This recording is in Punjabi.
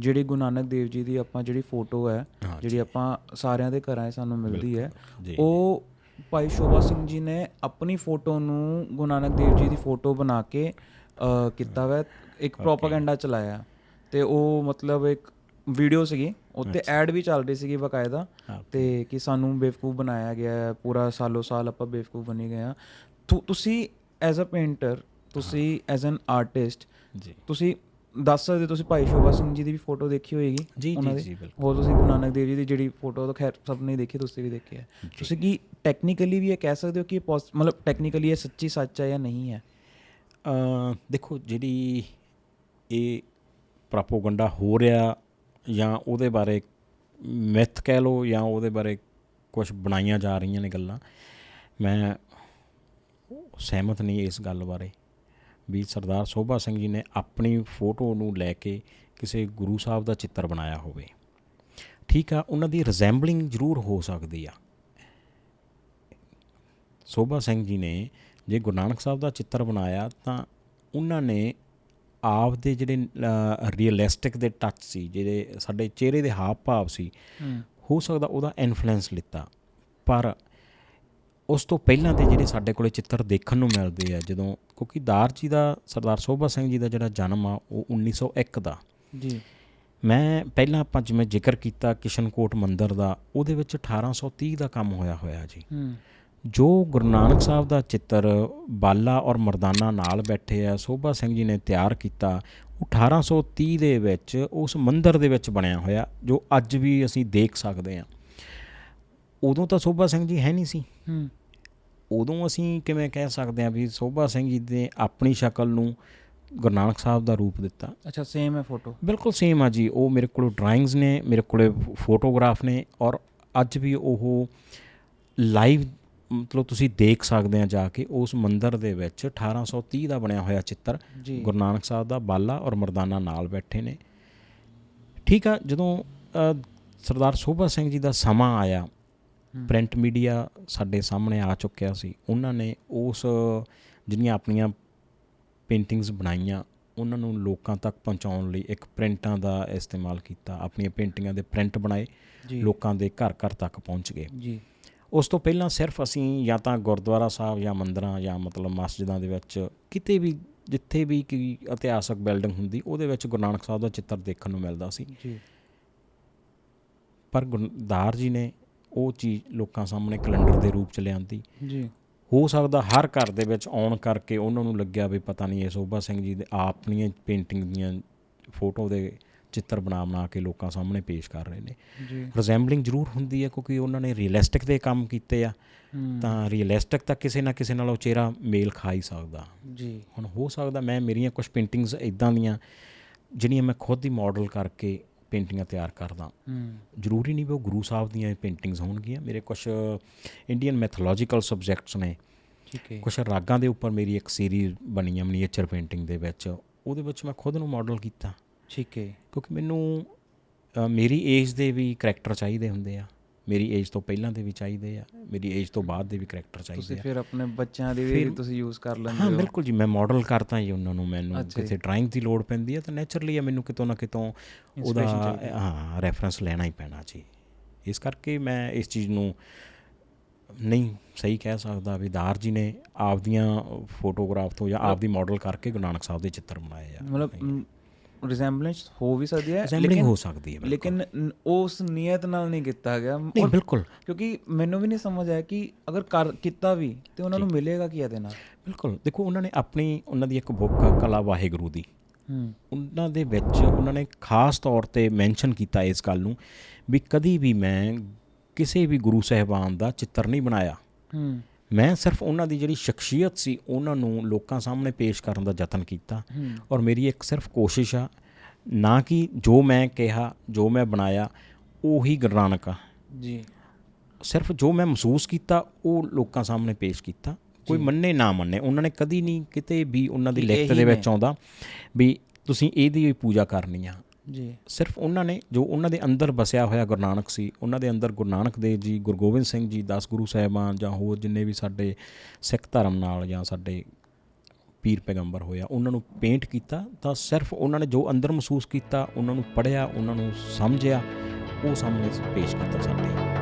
ਜਿਹੜੀ ਗੁਰੂ ਨਾਨਕ ਦੇਵ ਜੀ ਦੀ ਆਪਾਂ ਜਿਹੜੀ ਫੋਟੋ ਹੈ ਜਿਹੜੀ ਆਪਾਂ ਸਾਰਿਆਂ ਦੇ ਘਰਾਂ 'ਚ ਸਾਨੂੰ ਮਿਲਦੀ ਹੈ ਉਹ ਭਾਈ ਸ਼ੋਭਾ ਸਿੰਘ ਜੀ ਨੇ ਆਪਣੀ ਫੋਟੋ ਨੂੰ ਗੁਰੂ ਨਾਨਕ ਦੇਵ ਜੀ ਦੀ ਫੋਟੋ ਬਣਾ ਕੇ ਕੀਤਾ ਵਾ ਇੱਕ ਪ੍ਰੋਪਾਗੈਂਡਾ ਚਲਾਇਆ। ਤੇ ਉਹ ਮਤਲਬ ਇੱਕ ਵੀਡੀਓ ਸੀਗੀ ਉੱਤੇ ਐਡ ਵੀ ਚੱਲ ਰਹੀ ਸੀਗੀ ਬਕਾਇਦਾ। ਤੇ ਕਿ ਸਾਨੂੰ ਬੇਵਕੂਫ ਬਣਾਇਆ ਗਿਆ ਹੈ ਪੂਰਾ ਸਾਲੋ ਸਾਲ ਆਪਾਂ ਬੇਵਕੂਫ ਬਣੀ ਗਏ ਆ ਤੁਸੀਂ ਐਜ਼ ਅ ਪੇਂਟਰ ਤੁਸੀਂ ਐਜ਼ ਐਨ ਆਰਟਿਸਟ ਜੀ। ਤੁਸੀਂ ਦੱਸ ਸਕਦੇ ਤੁਸੀਂ ਭਾਈ ਸ਼ੋਭਾ ਸਿੰਘ ਜੀ ਦੀ ਵੀ ਫੋਟੋ ਦੇਖੀ ਹੋਏਗੀ? ਜੀ ਜੀ? ਜੀ ਬਿਲਕੁਲ। ਹੋਰ ਤੁਸੀਂ ਗੁਰੂ ਨਾਨਕ ਦੇਵ ਜੀ ਦੀ ਜਿਹੜੀ ਫੋਟੋ ਤਾਂ ਖੈਰ ਸਭ ਨੇ ਦੇਖੀ ਤੁਸੀਂ ਵੀ ਦੇਖੀ ਹੈ। ਤੁਸੀਂ ਕੀ ਟੈਕਨੀਕਲੀ ਵੀ ਇਹ ਕਹਿ ਸਕਦੇ ਹੋ ਕਿ ਮਤਲਬ ਟੈਕਨੀਕਲੀ ਇਹ ਸੱਚੀ ਸੱਚ ਹੈ ਜਾਂ ਨਹੀਂ ਹੈ? ਅ ਦੇਖੋ ਜਿਹੜੀ ਇਹ ਪ੍ਰੋਪਗੈਂਡਾ ਹੋ ਰਿਹਾ ਜਾਂ ਉਹਦੇ ਬਾਰੇ ਮਿਥ ਕਹਿ ਲਓ ਜਾਂ ਉਹਦੇ ਬਾਰੇ ਕੁਝ ਬਣਾਈਆਂ ਜਾ ਰਹੀਆਂ ਨੇ ਗੱਲਾਂ ਮੈਂ ਸਹਿਮਤ ਨਹੀਂ ਇਸ ਗੱਲ ਬਾਰੇ। ਵੀ ਸਰਦਾਰ ਸੋਭਾ ਸਿੰਘ ਜੀ ਨੇ ਆਪਣੀ ਫੋਟੋ ਨੂੰ ਲੈ ਕੇ ਕਿਸੇ ਗੁਰੂ ਸਾਹਿਬ ਦਾ ਚਿੱਤਰ ਬਣਾਇਆ ਹੋਵੇ। ਠੀਕ ਆ ਉਹਨਾਂ ਦੀ ਰਿਜ਼ੈਂਬਲਿੰਗ ਜ਼ਰੂਰ ਹੋ ਸਕਦੀ ਆ। ਸੋਭਾ ਸਿੰਘ ਜੀ ਨੇ ਜੇ ਗੁਰੂ ਨਾਨਕ ਸਾਹਿਬ ਦਾ ਚਿੱਤਰ ਬਣਾਇਆ ਤਾਂ ਉਹਨਾਂ ਨੇ ਆਪ ਦੇ ਜਿਹੜੇ ਰੀਅਲਿਸਟਿਕ ਦੇ ਟੱਚ ਸੀ ਜਿਹੜੇ ਸਾਡੇ ਚਿਹਰੇ ਦੇ ਹਾਵ ਭਾਵ ਸੀ ਹੋ। ਸਕਦਾ ਉਹਦਾ ਇਨਫਲੂਐਂਸ ਲਿੱਤਾ। ਪਰ ਉਸ ਤੋਂ ਪਹਿਲਾਂ ਦੇ ਜਿਹੜੇ ਸਾਡੇ ਕੋਲੇ ਚਿੱਤਰ ਦੇਖਣ ਨੂੰ ਮਿਲਦੇ ਆ ਜਦੋਂ ਕਿਉਂਕਿ ਦਾਰ ਜੀ ਦਾ ਸਰਦਾਰ ਸੋਭਾ ਸਿੰਘ ਜੀ ਦਾ ਜਿਹੜਾ ਜਨਮ ਆ ਉਹ 1901 ਦਾ। ਜੀ। ਮੈਂ ਪਹਿਲਾਂ ਆਪਾਂ ਜਿਵੇਂ ਜ਼ਿਕਰ ਕੀਤਾ ਕਿਸ਼ਨਕੋਟ ਮੰਦਿਰ ਦਾ ਉਹਦੇ ਵਿੱਚ 1830 ਦਾ ਕੰਮ ਹੋਇਆ ਹੋਇਆ ਜੀ। ਜੋ ਗੁਰੂ ਨਾਨਕ ਸਾਹਿਬ ਦਾ ਚਿੱਤਰ ਬਾਲਾ ਔਰ ਮਰਦਾਨਾ ਨਾਲ ਬੈਠੇ ਆ ਸੋਭਾ ਸਿੰਘ ਜੀ ਨੇ ਤਿਆਰ ਕੀਤਾ ਉਹ 1830 ਦੇ ਵਿੱਚ ਉਸ ਮੰਦਿਰ ਦੇ ਵਿੱਚ ਬਣਿਆ ਹੋਇਆ ਜੋ ਅੱਜ ਵੀ ਅਸੀਂ ਦੇਖ ਸਕਦੇ ਆ। ਉਦੋਂ ਤਾਂ ਸੋਭਾ ਸਿੰਘ ਜੀ ਹੈ ਨਹੀਂ ਸੀ। ਹੂੰ। ਉਦੋਂ ਅਸੀਂ ਕਿਵੇਂ ਕਹਿ ਸਕਦੇ ਆ ਵੀ ਸੋਭਾ ਸਿੰਘ ਜੀ ਨੇ ਆਪਣੀ ਸ਼ਕਲ ਨੂੰ ਗੁਰੂ ਨਾਨਕ ਸਾਹਿਬ ਦਾ ਰੂਪ ਦਿੱਤਾ। ਅੱਛਾ ਸੇਮ ਹੈ ਫੋਟੋ ਬਿਲਕੁਲ ਸੇਮ ਆ ਜੀ। ਉਹ ਮੇਰੇ ਕੋਲ ਡਰਾਇੰਗਸ ਨੇ ਮੇਰੇ ਕੋਲੇ ਫੋਟੋਗ੍ਰਾਫ ਨੇ ਔਰ ਅੱਜ ਵੀ ਉਹ ਲਾਈਵ ਮਤਲਬ ਤੁਸੀਂ ਦੇਖ ਸਕਦੇ ਆ ਜਾ ਕੇ ਉਸ ਮੰਦਿਰ ਦੇ ਵਿੱਚ 1830 ਦਾ ਬਣਿਆ ਹੋਇਆ ਚਿੱਤਰ ਗੁਰੂ ਨਾਨਕ ਸਾਹਿਬ ਦਾ ਬਾਲਾ ਔਰ ਮਰਦਾਨਾ ਨਾਲ ਬੈਠੇ ਨੇ। ਠੀਕ ਆ ਜਦੋਂ ਸਰਦਾਰ ਸੋਭਾ ਸਿੰਘ ਜੀ ਦਾ ਸਮਾਂ ਆਇਆ ਪ੍ਰਿੰਟ ਮੀਡੀਆ ਸਾਡੇ ਸਾਹਮਣੇ ਆ ਚੁੱਕਿਆ ਸੀ। ਉਹਨਾਂ ਨੇ ਉਸ ਜਿਹੜੀਆਂ ਆਪਣੀਆਂ ਪੇਂਟਿੰਗਸ ਬਣਾਈਆਂ ਉਹਨਾਂ ਨੂੰ ਲੋਕਾਂ ਤੱਕ ਪਹੁੰਚਾਉਣ ਲਈ ਇੱਕ ਪ੍ਰਿੰਟਾਂ ਦਾ ਇਸਤੇਮਾਲ ਕੀਤਾ। ਆਪਣੀਆਂ ਪੇਂਟਿੰਗਾਂ ਦੇ ਪ੍ਰਿੰਟ ਬਣਾਏ ਲੋਕਾਂ ਦੇ ਘਰ ਘਰ ਤੱਕ ਪਹੁੰਚ ਗਏ। ਜੀ। ਉਸ ਤੋਂ ਪਹਿਲਾਂ ਸਿਰਫ ਅਸੀਂ ਜਾਂ ਤਾਂ ਗੁਰਦੁਆਰਾ ਸਾਹਿਬ ਜਾਂ ਮੰਦਰਾਂ ਜਾਂ ਮਤਲਬ ਮਸਜਿਦਾਂ ਦੇ ਵਿੱਚ ਕਿਤੇ ਵੀ ਜਿੱਥੇ ਵੀ ਕੋਈ ਇਤਿਹਾਸਕ ਬਿਲਡਿੰਗ ਹੁੰਦੀ ਉਹਦੇ ਵਿੱਚ ਗੁਰੂ ਨਾਨਕ ਸਾਹਿਬ ਦਾ ਚਿੱਤਰ ਦੇਖਣ ਨੂੰ ਮਿਲਦਾ ਸੀ। ਜੀ। ਪਰ ਗੁਰਦਾਰ ਜੀ ਨੇ ਉਹ ਚੀਜ਼ ਲੋਕਾਂ ਸਾਹਮਣੇ ਕੈਲੰਡਰ ਦੇ ਰੂਪ ਚ ਲਿਆਂਦੀ। ਜੀ। ਹੋ ਸਕਦਾ ਹਰ ਘਰ ਦੇ ਵਿੱਚ ਆਉਣ ਕਰਕੇ ਉਹਨਾਂ ਨੂੰ ਲੱਗਿਆ ਵੀ ਪਤਾ ਨਹੀਂ ਇਹ ਸੋਭਾ ਸਿੰਘ ਜੀ ਦੇ ਆਪਣੀਆਂ ਪੇਂਟਿੰਗ ਦੀਆਂ ਫੋਟੋ ਦੇ ਚਿੱਤਰ ਬਣਾ ਬਣਾ ਕੇ ਲੋਕਾਂ ਸਾਹਮਣੇ ਪੇਸ਼ ਕਰ ਰਹੇ ਨੇ। ਜੀ। ਰਿਜ਼ੈਂਬਲਿੰਗ ਜ਼ਰੂਰ ਹੁੰਦੀ ਹੈ ਕਿਉਂਕਿ ਉਹਨਾਂ ਨੇ ਰੀਅਲਿਸਟਿਕ ਦੇ ਕੰਮ ਕੀਤੇ ਆ। ਤਾਂ ਰੀਅਲਿਸਟਿਕ ਤਾਂ ਕਿਸੇ ਨਾ ਕਿਸੇ ਨਾਲ ਉਹ ਚਿਹਰਾ ਮੇਲ ਖਾ ਹੀ ਸਕਦਾ। ਜੀ। ਹੁਣ ਹੋ ਸਕਦਾ ਮੈਂ ਮੇਰੀਆਂ ਕੁਝ ਪੇਂਟਿੰਗਸ ਇਦਾਂ ਦੀਆਂ ਜਿਹੜੀਆਂ ਮੈਂ ਖੁਦ ਹੀ ਮਾਡਲ ਕਰਕੇ ਪੇਂਟਿੰਗਾਂ ਤਿਆਰ ਕਰਦਾ। ਜ਼ਰੂਰੀ ਨਹੀਂ ਵੀ ਉਹ ਗੁਰੂ ਸਾਹਿਬ ਦੀਆਂ ਪੇਂਟਿੰਗਸ ਹੋਣਗੀਆਂ। ਮੇਰੇ ਕੁਝ ਇੰਡੀਅਨ ਮੈਥੋਲੋਜੀਕਲ ਸਬਜੈਕਟਸ ਨੇ। ਠੀਕ ਹੈ। ਕੁਝ ਰਾਗਾਂ ਦੇ ਉੱਪਰ ਮੇਰੀ ਇੱਕ ਸੀਰੀਜ਼ ਬਣੀ ਹੈ ਮਨੀਏਚਰ ਪੇਂਟਿੰਗ ਦੇ ਵਿੱਚ। ਉਹਦੇ ਵਿੱਚ ਮੈਂ ਖੁਦ ਨੂੰ ਮਾਡਲ ਕੀਤਾ। ਠੀਕ ਹੈ। ਕਿਉਂਕਿ ਮੈਨੂੰ ਮੇਰੀ ਏਜ ਦੇ ਵੀ ਕਰੈਕਟਰ ਚਾਹੀਦੇ ਹੁੰਦੇ ਆ। ਮੇਰੀ ਏਜ ਤੋਂ ਪਹਿਲਾਂ ਦੇ ਵੀ ਚਾਹੀਦੇ ਆ ਮੇਰੀ ਏਜ ਤੋਂ ਬਾਅਦ ਦੇ ਵੀ ਕਰੈਕਟਰ ਤੁਸੀਂ ਚਾਹੀਦੇ ਆ। ਫਿਰ ਆਪਣੇ ਬੱਚਿਆਂ ਦੀ ਵੀ ਤੁਸੀਂ ਯੂਜ਼ ਕਰ ਲੈਂਦੇ ਹਾਂ ਹੋ। ਬਿਲਕੁਲ ਜੀ ਮੈਂ ਮਾਡਲ ਕਰਤਾ ਹੀ ਉਹਨਾਂ ਨੂੰ ਮੈਨੂੰ ਜੀ। ਕਿਤੇ ਡਰਾਇੰਗ ਦੀ ਲੋੜ ਪੈਂਦੀ ਹੈ ਤਾਂ ਨੇਚਰਲੀ ਆ ਮੈਨੂੰ ਕਿਤੋਂ ਨਾ ਕਿਤੋਂ ਉਹਦਾ ਹਾਂ ਰੈਫਰੈਂਸ ਲੈਣਾ ਹੀ ਪੈਣਾ ਜੀ। ਇਸ ਕਰਕੇ ਮੈਂ ਇਸ ਚੀਜ਼ ਨੂੰ ਨਹੀਂ ਸਹੀ ਕਹਿ ਸਕਦਾ ਵੀ ਦਾਰ ਜੀ ਨੇ ਆਪਦੀਆਂ ਫੋਟੋਗ੍ਰਾਫ ਤੋਂ ਜਾਂ ਆਪਦੀ ਮਾਡਲ ਕਰਕੇ ਗੁਰੂ ਨਾਨਕ ਸਾਹਿਬ ਦੇ ਚਿੱਤਰ ਬਣਾਏ ਆ। ਮਤਲਬ ਰਿਜ਼ੈਂਬਲੈਂਸ ਹੋ ਵੀ ਸਕਦੀ ਹੈ ਅਸੈਂਬਲਿੰਗ ਹੋ ਸਕਦੀ ਹੈ। ਲੇਕਿਨ ਉਸ ਨੀਅਤ ਨਾਲ ਨਹੀਂ ਕੀਤਾ ਗਿਆ। ਨਹੀਂ ਬਿਲਕੁਲ। ਕਿਉਂਕਿ ਮੈਨੂੰ ਵੀ ਨਹੀਂ ਸਮਝ ਆਇਆ ਕਿ ਅਗਰ ਕਰ ਕੀਤਾ ਵੀ ਤੇ ਉਹਨਾਂ ਨੂੰ ਮਿਲੇਗਾ ਕੀ ਇਹਦੇ ਨਾਲ? ਬਿਲਕੁਲ। ਦੇਖੋ ਉਹਨਾਂ ਨੇ ਆਪਣੀ ਉਹਨਾਂ ਦੀ ਇੱਕ ਬੁੱਕ ਆ ਕਲਾ ਵਾਹਿਗੁਰੂ ਦੀ। ਹੂੰ। ਉਹਨਾਂ ਦੇ ਵਿੱਚ ਉਹਨਾਂ ਨੇ ਖਾਸ ਤੌਰ ਤੇ ਮੈਂਸ਼ਨ ਕੀਤਾ ਇਸ ਗੱਲ ਨੂੰ ਵੀ ਕਦੀ ਵੀ ਮੈਂ ਕਿਸੇ ਵੀ ਗੁਰੂ ਸਾਹਿਬਾਨ ਦਾ ਚਿੱਤਰ ਨਹੀਂ ਬਣਾਇਆ। ਹੂੰ। ਮੈਂ ਸਿਰਫ ਉਹਨਾਂ ਦੀ ਜਿਹੜੀ ਸ਼ਖਸੀਅਤ ਸੀ ਉਹਨਾਂ ਨੂੰ ਲੋਕਾਂ ਸਾਹਮਣੇ ਪੇਸ਼ ਕਰਨ ਦਾ ਯਤਨ ਕੀਤਾ। ਔਰ ਮੇਰੀ ਇੱਕ ਸਿਰਫ ਕੋਸ਼ਿਸ਼ ਆ ਨਾ ਕਿ ਜੋ ਮੈਂ ਕਿਹਾ ਜੋ ਮੈਂ ਬਣਾਇਆ ਉਹੀ ਗੁਰੂ ਨਾਨਕ ਆ। ਜੀ। ਸਿਰਫ ਜੋ ਮੈਂ ਮਹਿਸੂਸ ਕੀਤਾ ਉਹ ਲੋਕਾਂ ਸਾਹਮਣੇ ਪੇਸ਼ ਕੀਤਾ। ਕੋਈ ਮੰਨੇ ਨਾ ਮੰਨੇ। ਉਹਨਾਂ ਨੇ ਕਦੀ ਨਹੀਂ ਕਿਤੇ ਵੀ ਉਹਨਾਂ ਦੀ ਲਿਖਤ ਦੇ ਵਿੱਚ। ਆਉਂਦਾ ਵੀ ਤੁਸੀਂ ਇਹਦੀ ਹੀ ਪੂਜਾ ਕਰਨੀ ਆ। ਜੀ। ਸਿਰਫ ਉਹਨਾਂ ਨੇ ਜੋ ਉਹਨਾਂ ਦੇ ਅੰਦਰ ਵਸਿਆ ਹੋਇਆ ਗੁਰੂ ਨਾਨਕ ਸੀ ਉਹਨਾਂ ਦੇ ਅੰਦਰ ਗੁਰੂ ਨਾਨਕ ਦੇਵ ਜੀ ਗੁਰੂ ਗੋਬਿੰਦ ਸਿੰਘ ਜੀ 10 ਗੁਰੂ ਸਾਹਿਬਾਨ ਜਾਂ ਹੋਰ ਜਿੰਨੇ ਵੀ ਸਾਡੇ ਸਿੱਖ ਧਰਮ ਨਾਲ ਜਾਂ ਸਾਡੇ ਪੀਰ ਪੈਗੰਬਰ ਹੋਇਆ, ਉਹਨਾਂ ਨੂੰ ਪੇਂਟ ਕੀਤਾ ਤਾਂ ਸਿਰਫ ਉਹਨਾਂ ਨੇ ਜੋ ਅੰਦਰ ਮਹਿਸੂਸ ਕੀਤਾ, ਉਹਨਾਂ ਨੂੰ ਪੜਿਆ ਉਹਨਾਂ ਨੂੰ ਸਮਝਿਆ, ਉਹ ਸਾਹਮਣੇ ਪੇਸ਼ ਕੀਤਾ ਸਾਡੇ।